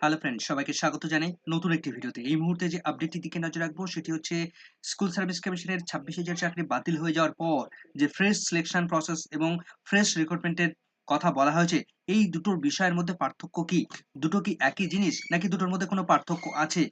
Hello friend সবাইকে স্বাগত জানাই নতুন একটি ভিডিওতে। এই মুহূর্তে যে আপডেটটি দিকে নজর রাখব, সেটি হচ্ছে স্কুল সার্ভিস কমিশনের ছাব্বিশ হাজার চাকরি বাতিল হয়ে যাওয়ার পর যে ফ্রেশ সিলেকশন প্রসেস এবং ফ্রেশ রিক্রুটমেন্টের কথা বলা হয়েছে, এই দুটোর বিষয়ের মধ্যে পার্থক্য কি? দুটো কি একই জিনিস নাকি দুটোর মধ্যে কোনো পার্থক্য আছে?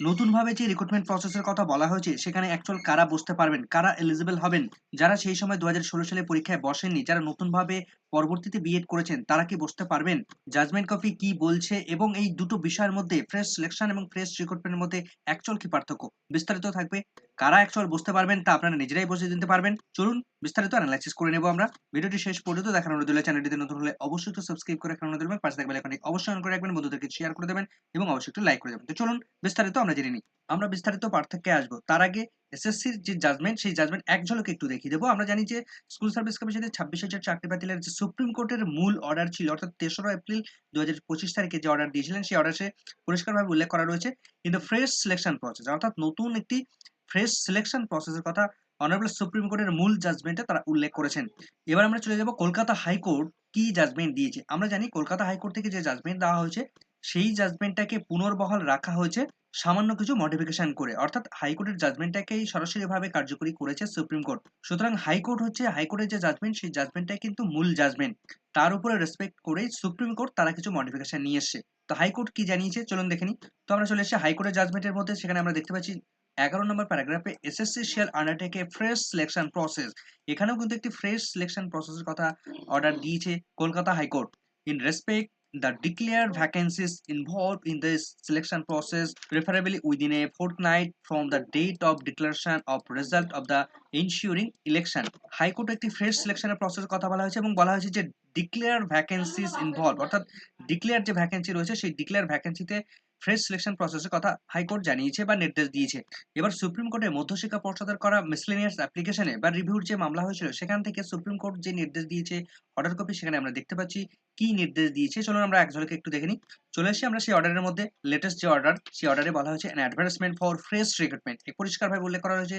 নতুনভাবে যে রিক্রুটমেন্ট প্রসেসের কথা বলা হয়েছে, সেখানে অ্যাকচুয়াল কারা বসতে পারবেন, কারা এলিজিবল হবেন, যারা সেই সময় দু হাজার ষোলো সালে পরীক্ষায় বসেননি, যারা নতুনভাবে পরবর্তীতে বিএড করেছেন, তারা কি বসতে পারবেন? জাজমেন্ট কপি কি বলছে এবং এই দুটো বিষয়ের মধ্যে ফ্রেশ সিলেকশন এবং ফ্রেশ রিক্রুটমেন্টের মধ্যে অ্যাকচুয়াল কি পার্থক্য? বিস্তারিত থাকবে। কারা অ্যাকচুয়াল বুঝতে পারবেন তা আপনারা নিজেরাই বসে দিতে পারবেন। চলুন বিস্তারিত অ্যানালাইসিস করে নেব আমরা। ভিডিওটি শেষ পর্যন্ত দেখার অনুরোধ রইল। চ্যানেলটিতে নতুন হলে অবশ্যই একটু সাবস্ক্রাইব করে রাখার অনুরোধ রইল। পাশে থাকবে এখানে অবশ্যই অন করে রাখবেন। বন্ধুদেরকে শেয়ার করে দেবেন এবং অবশ্যই একটু লাইক করে দেবেন। তো চলুন বিস্তারিত আমরা জেনে নিই। আমরা বিস্তারিত পার্থক্যে আসব। তার আগে এসএসসির যে জাজমেন্ট সেই জাজমেন্ট এক ঝলকে একটু দেখিয়ে দেবো। আমরা জানি যে স্কুল সার্ভিস কমিশনের ছাব্বিশ হাজার চাকরি বাতিলের যে সুপ্রিম কোর্টের মূল অর্ডার ছিল, অর্থাৎ তেসরা এপ্রিল দু হাজার পঁচিশ তারিখে যে অর্ডার দিয়েছিলেন, সেই অর্ডারে পরিষ্কারভাবে উল্লেখ করা রয়েছে in the fresh selection process অর্থাৎ নতুন একটি ফ্রেশ সিলেকশন প্রসেসের কথা অনারেবল সুপ্রিম কোর্টের মূল জাজমেন্টে তারা উল্লেখ করেছেন। এবার আমরা চলে যাব কলকাতা হাইকোর্ট কি জাজমেন্ট দিয়েছে। আমরা জানি কলকাতা হাইকোর্ট থেকে যে জাজমেন্ট দেওয়া হয়েছে, সেই জাজমেন্টটাকে পুনর্বহাল রাখা হয়েছে সামান্য কিছু মডিফিকেশন করে। অর্থাৎ হাইকোর্টের জাজমেন্টটাকেই সরাসরিভাবে কার্যকরী করেছে সুপ্রিম কোর্ট সুতরাং হাইকোর্ট হচ্ছে হাইকোর্টের যে জাজমেন্ট সেই জাজমেন্টটাই কিন্তু মূল জাজমেন্ট তার উপরে রেসপেক্ট করেই সুপ্রিম কোর্ট তারা কিছু মডিফিকেশন নিয়ে এসছে। তো হাইকোর্ট কি জানিয়েছে? চলুন দেখে তো আমরা চলে এসেছি হাইকোর্টের জাজমেন্টের মধ্যে। সেখানে আমরা দেখতে পাচ্ছি এগারো নম্বর প্যারাগ্রাফে SSC shall undertake a fresh selection process এখানেও কিন্তু একটি ফ্রেশ সিলেকশন প্রসেসের কথা অর্ডার দিয়েছে Kolkata high court. In respect the declared vacancies involved in this selection process preferably within a fortnight from the date of declaration of result of the ensuing election high court একটি fresh সিলেকশনের process কথা বলা হয়েছে এবং বলা হয়েছে যে declare vacancies involve অর্থাৎ ডিক্লেয়ার যে ভ্যাকেন্সি রয়েছে, সেই ডিক্লেয়ার ভ্যাকেন্সিতে ফ্রেশ সিলেকশন প্রসেসের কথা হাইকোর্ট জানিয়েছে বা নির্দেশ দিয়েছে। এবার সুপ্রিম কোর্টে মধ্যশিক্ষা পর্ষদের করা মিসলেনিয়াস অ্যাপ্লিকেশনে বা রিভিউর যে মামলা হয়েছিল, সেখান থেকে সুপ্রিম কোর্ট যে নির্দেশ দিয়েছে অর্ডার কপি সেখানে আমরা দেখতে পাচ্ছি কি নির্দেশ দিয়েছে। চলুন আমরা এক ঝলকে একটু দেখে নিই। চলে এসেছি আমরা সেই অর্ডারের মধ্যে। লেটেস্ট যে অর্ডার সেই অর্ডারে বলা হয়েছে an advertisement for fresh recruitment পরিষ্কারভাবে উল্লেখ করা হয়েছে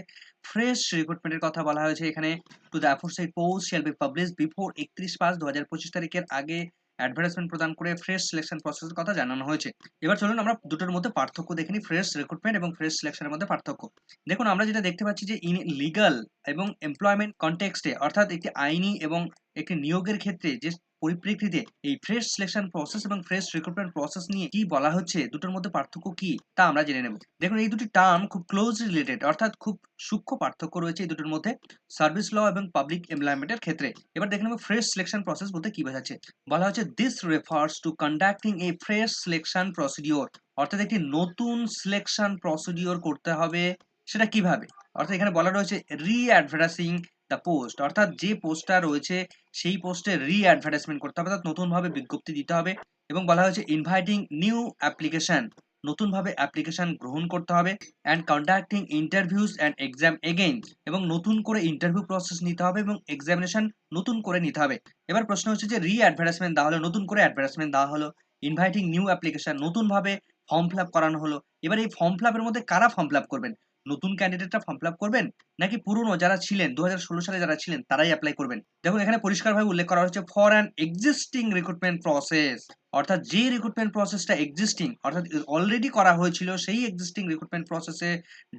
ফ্রেশ রিক্রুটমেন্টের কথা বলা হয়েছে এখানে। To the aforesaid post shall be publish before একত্রিশ পাঁচ দু হাজার পঁচিশ তারিখের আগে অ্যাডভার্টাইজমেন্ট প্রদান করে ফ্রেশ সিলেকশন প্রসেসের কথা জানানো হয়েছে। এবার চলুন আমরা দুটোর মধ্যে পার্থক্য দেখে নিই ফ্রেশ রিক্রুটমেন্ট এবং ফ্রেশ সিলেকশনের মধ্যে পার্থক্য। দেখুন, আমরা যেটা দেখতে পাচ্ছি যে ইন লিগাল এবং এমপ্লয়মেন্ট কনটেক্সটে অর্থাৎ একটি আইনি এবং একটি নিয়োগের ক্ষেত্রে যে পরিপ্রেক্ষিতে এই ফ্রেশ সিলেকশন প্রসেস এবং ফ্রেশ রিক্রুটমেন্ট প্রসেস নিয়ে কি বলা হচ্ছে, দুটোর মধ্যে পার্থক্য কি তা আমরা জেনে নেব। দেখুন, এই দুটি টার্ম খুব ক্লোজ রিলেটেড অর্থাৎ খুব সূক্ষ্ম পার্থক্য রয়েছে এই দুটোর মধ্যে সার্ভিস ল এবং পাবলিক এমপ্লয়মেন্টের ক্ষেত্রে। এবার দেখে নেব ফ্রেশ সিলেকশন প্রসেস বলতে কি বোঝাচ্ছে। বলা হচ্ছে this refers to conducting a fresh selection procedure অর্থাৎ একটি নতুন সিলেকশন প্রসিডিওর করতে হবে, সেটা কীভাবে? অর্থাৎ এখানে বলা রয়েছে রি অ্যাডভার্টাইজিং দ্য পোস্ট অর্থাৎ যে পোস্টটা রয়েছে, সেই পোস্টে রি অ্যাডভার্টাইজমেন্ট করতে হবে, অর্থাৎ নতুনভাবে বিজ্ঞপ্তি দিতে হবে এবং বলা হয়েছে ইনভাইটিং নিউ অ্যাপ্লিকেশন নতুনভাবে অ্যাপ্লিকেশন গ্রহণ করতে হবে and conducting interviews and exam again এবং নতুন করে ইন্টারভিউ প্রসেস নিতে হবে এবং এক্সামিনেশন নতুন করে নিতে হবে। এবার প্রশ্ন হচ্ছে যে রি অ্যাডভার্টাইজমেন্ট দেওয়া হলো, নতুন করে অ্যাডভার্টাইজমেন্ট দেওয়া হলো ইনভাইটিং নিউ অ্যাপ্লিকেশন নতুনভাবে ফর্ম ফিল আপ করানো হলো, এবার এই ফর্ম ফিল আপের মধ্যে কারা ফর্ম ফিল আপ করবেন? নতুন ক্যান্ডিডেটরা ফর্ম ফিল করবেন? নাকি পুরনো যারা ছিলেন দু হাজার ষোলো সালে যারা ছিলেন, তারাই অ্যাপ্লাই করবেন? দেখুন, এখানে পরিষ্কারভাবে উল্লেখ করা হচ্ছে for an existing recruitment process অর্থাৎ যে রিক্রুটমেন্ট প্রসেসটা এক্সিস্টিং অর্থাৎ অলরেডি করা হয়েছিল, সেই এক্সিস্টিং রিক্রুটমেন্ট প্রসেসে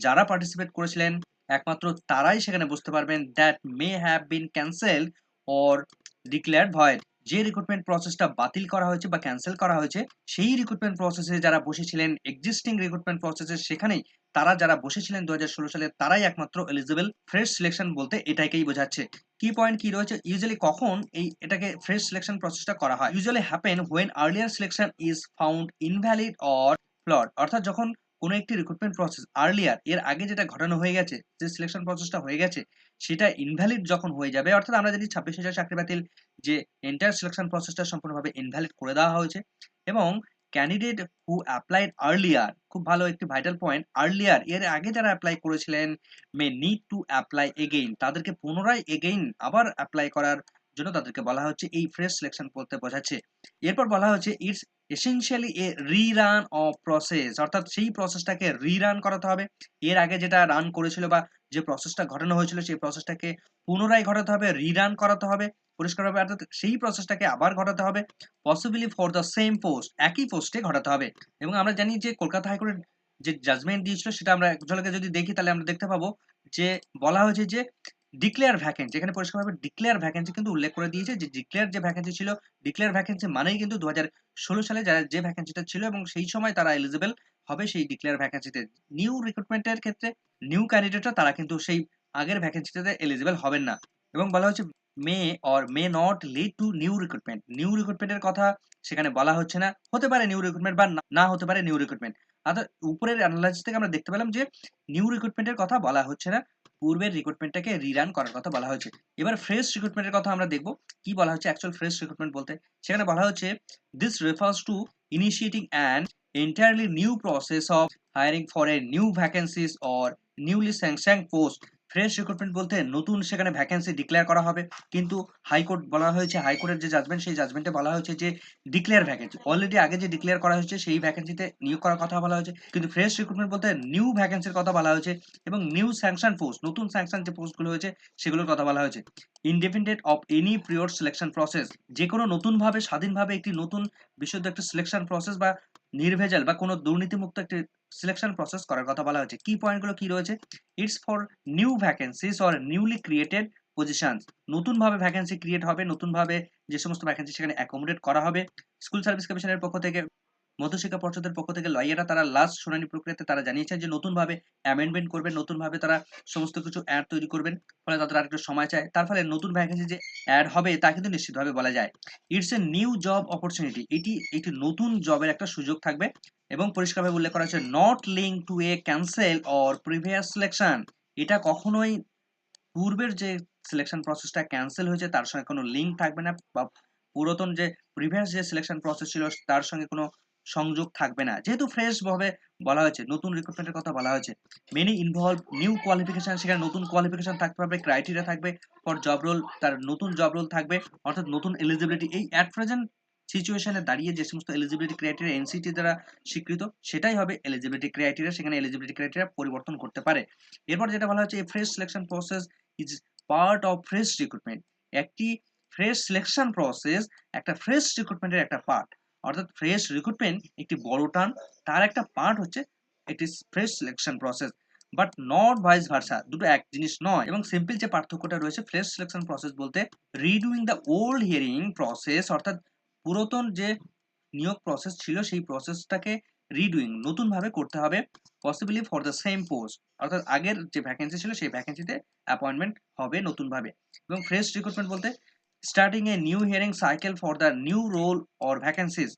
যারা পার্টিসিপেট করেছিলেন, একমাত্র তারাই সেখানে বুঝতে পারবেন that may have been cancel or declared void যে রিক্রুটমেন্ট প্রসেসটা বাতিল করা হয়েছে বা ক্যান্সেল করা হয়েছে, সেই রিক্রুটমেন্ট প্রসেসে যারা বসেছিলেন এক্সিস্টিং রিক্রুটমেন্ট প্রসেসে সেখানেই তারা যারা বসেছিলেন দু হাজার ষোলো সালে, তারাই একমাত্র এলিজিবল ফ্রেশ সিলেকশন বলতে এটাকেই বোঝাচ্ছে। কি পয়েন্ট কি রয়েছে? ইউজুয়ালি কখন এই এটাকে ফ্রেশ সিলেকশন প্রসেসটা করা হয়? Usually happen when earlier selection is found invalid or flawed অর্থাৎ যখন কোনো একটি রিক্রুটমেন্ট প্রসেস আর্লিয়ার এর আগে যেটা ঘটানো হয়ে গেছে, যে সিলেকশন প্রসেসটা হয়ে গেছে, সেটা ইনভ্যালিড যখন হয়ে যাবে, অর্থাৎ আমরা জানি ছাব্বিশ হাজার চাকরি বাতিল, যে এন্টার সিলেকশন প্রসেসটা সম্পূর্ণভাবে ইনভ্যালিড করে দেওয়া হয়েছে এবং ক্যান্ডিডেট হু অ্যাপ্লাইড আর্লিয়ার খুব ভালো একটি ভাইটাল পয়েন্ট আর্লিয়ার এর আগে যারা অ্যাপ্লাই করেছিলেন may need to apply again তাদেরকে পুনরায় এগেইন আবার অ্যাপ্লাই করার জন্য তাদেরকে বলা হচ্ছে, এই ফ্রেশ সিলেকশন বলতে বোঝাচ্ছে। এরপর বলা হচ্ছে it's essentially a rerun of process অর্থাৎ সেই প্রসেসটাকে রিরান করাতে হবে। এর আগে যেটা রান করেছিল বা যে প্রসেসটা ঘটানো হয়েছিল, সেই প্রসেসটাকে পুনরায় ঘটাতে হবে রিরান করাতে হবে পরিষ্কারভাবে। অর্থাৎ সেই প্রসেসটাকে আবার ঘটাতে হবে possibly for the same post একই পোস্টে ঘটাতে হবে। এবং আমরা জানি যে কলকাতা হাইকোর্টের যে জাজমেন্ট দিয়েছিল, সেটা আমরা এক ঝলকে যদি দেখি, তাহলে আমরা দেখতে পাবো যে বলা হয়েছে যে ডিক্লেয়ার ভ্যাকেন্সি এখানে পরিষ্কারভাবে ডিক্লেয়ার ভ্যাকেন্সি কিন্তু উল্লেখ করে দিয়েছে যে ডিক্লেয়ার যে ভ্যাকেন্সি ছিল ডিক্লেয়ার ভ্যাকেন্সি মানেই কিন্তু দু সালে যারা যে ভ্যাকেন্সিটা ছিল এবং সেই সময় তারা এলিজিবল হবে সেই ডিক্লেয়ার ভ্যাকেন্সিতে নিউ রিক্রুটমেন্টের ক্ষেত্রে নিউ ক্যান্ডিডেটরা তারা কিন্তু সেই আগের ভ্যাকেন্সিটাতে এলিজিবল হবেন না। এবং বলা হচ্ছে may or may not lead to new recruitment new রিক্রুটমেন্টের কথা সেখানে বলা হচ্ছে না। হতে পারে নিউ রিক্রুটমেন্ট বা না- না হতে পারে নিউ রিক্রুটমেন্ট অর্থাৎ উপরের অ্যানালাইসিস থেকে আমরা দেখতে পেলাম যে নিউ রিক্রুটমেন্টের কথা বলা হচ্ছে না। পূর্বের রিক্রুটমেন্টটাকে রিরান করার কথা বলা হয়েছে। এবার ফ্রেশ রিক্রুটমেন্টের কথা আমরা দেখব, কি বলা হচ্ছে অ্যাকচুয়াল ফ্রেশ রিক্রুটমেন্ট বলতে? সেখানে বলা হচ্ছে this refers to initiating and entirely new process of hiring for a new vacancies or newly sanctioned post fresh recruitment বলতে নতুন সেখানে ভ্যাকেন্সি ডিক্লেয়ার করা হবে। কিন্তু হাইকোর্ট বলা হয়েছে, হাইকোর্টের যে জাজমেন্ট সেই জাজমেন্টে বলা হয়েছে যে ডিক্লেয়ার ভ্যাকেন্সি অলরেডি আগে যে ডিক্লেয়ার করা হয়েছে, সেই ভ্যাকেন্সিতে নিয়োগ করার কথা বলা হয়েছে। কিন্তু ফ্রেশ রিক্রুটমেন্ট বলতে নিউ ভ্যাকেন্সির কথা বলা হয়েছে এবং নিউ স্যাংশন পোস্ট নতুন স্যাংশন যে পোস্টগুলো হয়েছে, সেগুলোর কথা বলা হয়েছে। Independent of any prior selection process যে কোনো নতুনভাবে, স্বাধীনভাবে একটি নতুন বিশুদ্ধ একটা সিলেকশন প্রসেস বা নির্ভেজাল বা কোনো দুর্নীতিমুক্ত একটি সিলেকশন প্রসেস করার কথা বলা হয়েছে। কি পয়েন্টগুলো কি রয়েছে? It's for new vacancies or newly created positions নতুনভাবে ভ্যাকেন্সি ক্রিয়েট হবে, নতুনভাবে যে সমস্ত ভ্যাকেন্সি সেখানে অ্যাকোমোডেট করা হবে। স্কুল সার্ভিস কমিশনের পক্ষ থেকে, মধ্যশিক্ষা পর্ষদের পক্ষ থেকে লয়াররা তারা লাস্ট শুনানি প্রক্রিয়াতে তারা জানিয়েছেন যে নতুনভাবে অ্যামেন্ডমেন্ট করবেন, নতুনভাবে তারা সমস্ত কিছু অ্যাড তৈরি করবেন, ফলে তাদের আরেকটু সময় চায়। তার ফলে নতুন ভ্যাকেন্সি যে অ্যাড হবে, তা কিন্তু নিশ্চিতভাবে বলা যায়। It's a new job opportunity এটি একটি নতুন জবের একটা সুযোগ থাকবে। এবং পরিষ্কারভাবে উল্লেখ করা হয়েছে not link to a cancel or previous selection এটা কখনোই পূর্বের যে সিলেকশন প্রসেসটা ক্যান্সেল হয়েছে, তার সঙ্গে কোনো লিঙ্ক থাকবে না বা পুরাতন যে প্রিভিয়াস যে সিলেকশন প্রসেস ছিল, তার সঙ্গে কোনো সংযোগ থাকবে না। যেহেতু ফ্রেশ ভাবে বলা হয়েছে, নতুন রিক্রুটমেন্টের কথা বলা হয়েছে মেনি ইনভলভ নিউ কোয়ালিফিকেশন সেখানে নতুন কোয়ালিফিকেশন থাকতে হবে ক্রাইটেরিয়া থাকবে ফর জব রোল তার নতুন জব রোল থাকবে, অর্থাৎ নতুন এলিজিবিলিটি এই অ্যাট প্রেজেন্ট সিচুয়েশনে দাঁড়িয়ে যে সমস্ত এলিজিবিলিটি ক্রাইটেরিয়া এনসিটি দ্বারা স্বীকৃত, সেটাই হবে এলিজিবিলিটি ক্রাইটেরিয়া সেখানে এলিজিবিলিটি ক্রাইটেরিয়া পরিবর্তন করতে পারে। এরপর যেটা বলা হচ্ছে, এই fresh selection process is part of fresh recruitment একটি ফ্রেশ সিলেকশন প্রসেস একটা ফ্রেশ রিক্রুটমেন্টের একটা পার্ট অর্থাৎ ফ্রেশ রিক্রুটমেন্ট একটি বড় টার্ম তার একটা পার্ট হচ্ছে একটি fresh selection process but not vice versa দুটো এক জিনিস নয়। এবং সিম্পল যে পার্থক্যটা রয়েছে ফ্রেশ সিলেকশন প্রসেস বলতে redoing the old hiring process অর্থাৎ পুরাতন যে নিয়োগ প্রসেস ছিল, সেই প্রসেসটাকে রিডুইং নতুনভাবে করতে হবে possibly for the same post অর্থাৎ আগের যে ভ্যাকেন্সি ছিল, সেই ভ্যাকেন্সিতে অ্যাপয়েন্টমেন্ট হবে নতুনভাবে। এবং ফ্রেশ রিক্রুটমেন্ট বলতে starting a new hiring cycle for the new role or vacancies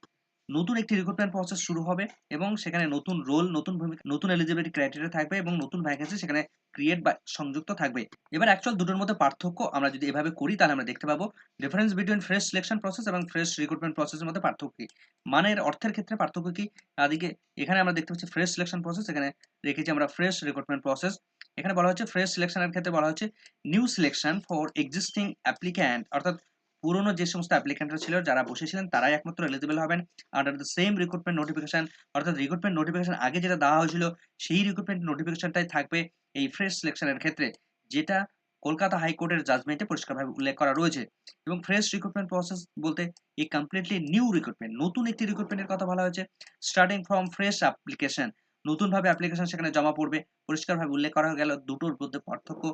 নতুন একটি রিক্রুটমেন্ট প্রসেস শুরু হবে এবং সেখানে নতুন রোল নতুন ভূমিকা, নতুন এলিজিবিলিটি ক্রাইটেরিয়া থাকবে এবং নতুন ভ্যাকেন্সি সেখানে ক্রিয়েট বা সংযুক্ত থাকবে। এবার অ্যাকচুয়াল দুটোর মধ্যে পার্থক্য আমরা যদি এভাবে করি, তাহলে আমরা দেখতে পাবো difference between fresh selection process এবং ফ্রেশ রিক্রুটমেন্ট প্রসেসের মধ্যে পার্থক্য কি? মানের অর্থের ক্ষেত্রে পার্থক্য কি? আদিকে এখানে আমরা দেখতে পাচ্ছি ফ্রেশ সিলেকশন প্রসেস এখানে রেখেছি আমরা ফ্রেশ রিক্রুটমেন্ট প্রসেস এখানে বলা হচ্ছে ফ্রেশ সিলেকশনের ক্ষেত্রে বলা হচ্ছে new selection for existing applicant অর্থাৎ পুরনো যে সমস্ত অ্যাপ্লিক্যান্টরা ছিল, যারা বসেছিলেন, তারাই একমাত্র এলিজিবল হবেন। Under the same recruitment notification অর্থাৎ রিক্রুটমেন্ট নোটিফিকেশন আগে যেটা দেওয়া হয়েছিল, সেই রিক্রুটমেন্ট নোটিফিকেশনটাই থাকবে এই ফ্রেশ সিলেকশনের ক্ষেত্রে, যেটা কলকাতা হাইকোর্টের জাজমেন্টে পরিষ্কারভাবে উল্লেখ করা রয়েছে। এবং ফ্রেশ রিক্রুটমেন্ট প্রসেস বলতে এই কমপ্লিটলি নিউ রিক্রুটমেন্ট নতুন একটি রিক্রুটমেন্টের কথা বলা হয়েছে স্টার্টিং ফ্রম ফ্রেশ অ্যাপ্লিকেশন নতুনভাবে অ্যাপ্লিকেশন সেখানে জমা পড়বে, পরিষ্কারভাবে উল্লেখ করা গেল, দুটোর মধ্যে পার্থক্য।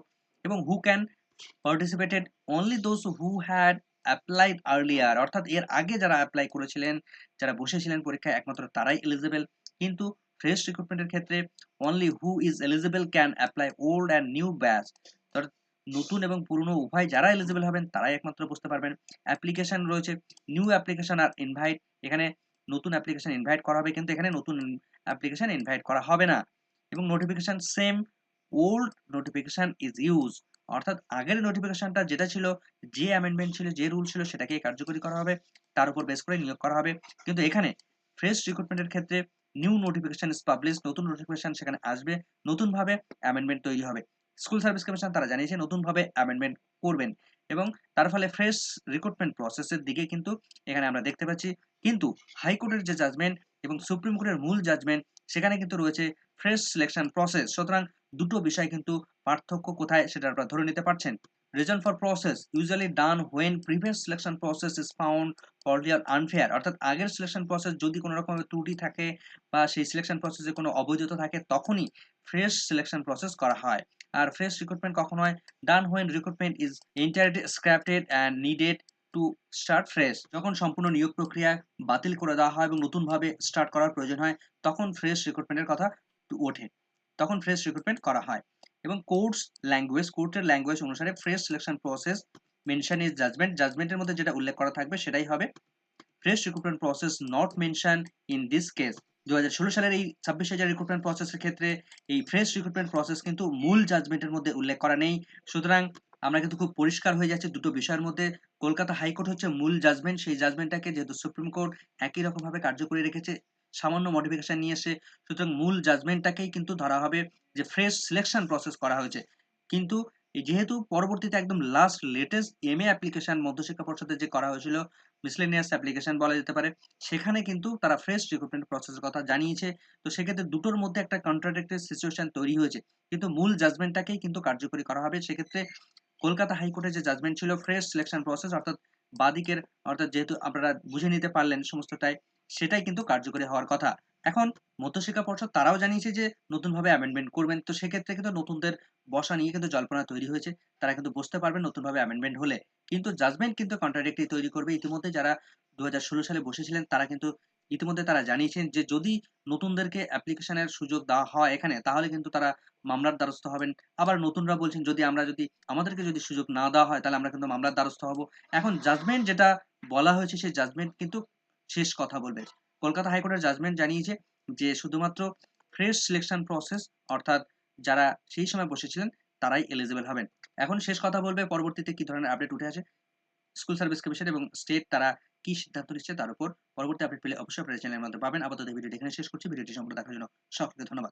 এবং who can participated only those who had applied earlier অর্থাৎ এর আগে যারা অ্যাপ্লাই করেছিলেন, যারা বসেছিলেন পরীক্ষায়, একমাত্র তারাই এলিজিবল কিন্তু ফ্রেশ রিক্রুটমেন্টের ক্ষেত্রে only who is eligible can apply old and new batch নতুন এবং পুরনো উভয় যারা এলিজিবল হবেন, তারাই একমাত্র বুঝতে পারবেন। অ্যাপ্লিকেশন রয়েছে নিউ অ্যাপ্লিকেশন আর ইনভাইট এখানে নতুন অ্যাপ্লিকেশন ইনভাইট করা হবে, কিন্তু এখানে নতুন অ্যাপ্লিকেশন ইনভাইট করা হবে না। এবং notification same old notification is use অর্থাৎ আগের নোটিফিকেশনটা যেটা ছিল, যে অ্যামেন্ডমেন্ট ছিল, যে রুল ছিল সেটাকে কার্যকরী করা হবে। তার উপর বেস করে নিয়োগ করা হবে। কিন্তু এখানে ফ্রেশ রিক্রুটমেন্টের ক্ষেত্রে নিউ নোটিফিকেশন ইজ পাবলিশ নতুন নোটিফিকেশন সেখানে আসবে, নতুনভাবে অ্যামেন্ডমেন্ট তৈরি হবে। স্কুল সার্ভিস কমিশন তারা জানিয়েছে, নতুনভাবে অ্যামেন্ডমেন্ট করবেন। এবং তার ফলে ফ্রেশ রিক্রুটমেন্ট প্রসেসের দিকে কিন্তু এখানে আমরা দেখতে পাচ্ছি। কিন্তু হাইকোর্টের যে জাজমেন্ট এবং সুপ্রিম কোর্টের মূল জাজমেন্ট সেখানে কিন্তু রয়েছে ফ্রেশ সিলেকশন প্রসেস সুতরাং দুটো বিষয় কিন্তু পার্থক্য কোথায় সেটা আপনারা ধরে নিতে পারছেন। Reason for process usually done when previous selection process found faulty or unfair অর্থাৎ আগের সিলেকশন প্রসেস যদি কোনো রকম ত্রুটি থাকে বা সেই সিলেকশন প্রসেসে কোনো অবৈধতা থাকে, তখনই ফ্রেশ সিলেকশন প্রসেস করা হয়। আর ফ্রেশ রিক্রুটমেন্ট কখন হয়? Done when recruitment is entirely scrapped and needed to start fresh যখন সম্পূর্ণ নিয়োগ প্রক্রিয়া বাতিল করে দেওয়া হয় এবং নতুনভাবে স্টার্ট করার প্রয়োজন হয়, তখন ফ্রেশ রিক্রুটমেন্টের কথা ওঠে। তখন ফ্রেশ রিক্রুটমেন্ট করা হয় এবং কোর্টস ল্যাঙ্গুয়েজ কোর্টের ল্যাঙ্গুয়েজ অনুসারে fresh selection process mention is judgment জাজমেন্টের মধ্যে যেটা উল্লেখ করা থাকবে সেটাই হবে fresh recruitment process not mention in this case দু হাজার ষোলো সালের এই ছাব্বিশ হাজার রিক্রুটমেন্ট প্রসেসের ক্ষেত্রে এই ফ্রেশ রিক্রুটমেন্ট প্রসেস কিন্তু মূল জাজমেন্টের মধ্যে উল্লেখ করা নেই। সুতরাং আমরা কিন্তু খুব পরিষ্কার হয়ে যাচ্ছে দুটো বিষয়ের মধ্যে। কলকাতা হাইকোর্ট হচ্ছে মূল জাজমেন্ট সেই জাজমেন্টটাকে যেহেতু সুপ্রিম কোর্ট একই রকম ভাবে কার্যকরী রেখেছে, সামান্য মডিফিকেশন নিয়ে এসে, সুতরাং মূল জাজমেন্টটাকেই কিন্তু ধরা হবে যে ফ্রেশ সিলেকশন প্রসেস করা হয়েছে। কিন্তু যেহেতু পরবর্তীতে একদম last latest M A application মধ্যশিক্ষা পর্ষদের যে করা হয়েছিল মিসলেনিয়াস অ্যাপ্লিকেশন বলা যেতে পারে, সেখানে কিন্তু তারা ফ্রেশ রিক্রুটমেন্ট প্রসেসের কথা জানিয়েছে। তো সেক্ষেত্রে দুটোর মধ্যে একটা কন্ট্রাডিক্টেড সিচুয়েশন তৈরি হয়েছে। কিন্তু মূল জাজমেন্টটাকেই কিন্তু কার্যকরী করা হবে। সেক্ষেত্রে কলকাতা হাইকোর্টের যে জাজমেন্ট ছিল ফ্রেশ সিলেকশন প্রসেস অর্থাৎ বাদিকের, অর্থাৎ যেহেতু আপনারা বুঝে নিতে পারলেন সমস্তটাই, সেটাই কিন্তু কার্যকরী হওয়ার কথা। এখন মধ্যশিক্ষা পর্ষদ তারাও জানিয়েছে যে নতুনভাবে অ্যামেন্ডমেন্ট করবেন। তো সেক্ষেত্রে কিন্তু নতুনদের বসা নিয়ে কিন্তু জল্পনা তৈরি হয়েছে। তারা কিন্তু বুঝতে পারবেন নতুনভাবে অ্যামেন্ডমেন্ট হলে। কিন্তু জাজমেন্ট কিন্তু কন্ট্রাডিক্টরি তৈরি করবে। ইতিমধ্যে যারা দু হাজার ষোলো সালে বসেছিলেন, তারা কিন্তু ইতিমধ্যে তারা জানিয়েছেন যে, যদি নতুনদেরকে অ্যাপ্লিকেশনের সুযোগ দেওয়া হয় এখানে, তাহলে কিন্তু তারা মামলার দ্বারস্থ হবেন। আবার নতুনরা বলছেন, যদি আমরা যদি, আমাদেরকে যদি সুযোগ না দেওয়া হয়, তাহলে আমরা কিন্তু মামলার দ্বারস্থ হব। এখন জাজমেন্ট যেটা বলা হয়েছে, সেই জাজমেন্ট কিন্তু শেষ কথা বলবে। কলকাতা হাইকোর্টের জাজমেন্ট জানিয়েছে যে, শুধুমাত্র ফ্রেশ সিলেকশন প্রসেস অর্থাৎ যারা সেই সময় বসেছিলেন, তারাই এলিজিবল হবেন। এখন শেষ কথা বলবে, পরবর্তীতে কি ধরনের আপডেট উঠে আসে? স্কুল সার্ভিস কমিশন এবং স্টেট তারা কি সিদ্ধান্ত নিচ্ছে তার উপর পরবর্তী আপডেট পেলে অবশ্যই আপনার চ্যানেলের মাধ্যমে পাবেন। আপাতত ভিডিওটি এখানে শেষ করছি। ভিডিওটি সম্পূর্ণ দেখার জন্য সকলকে ধন্যবাদ।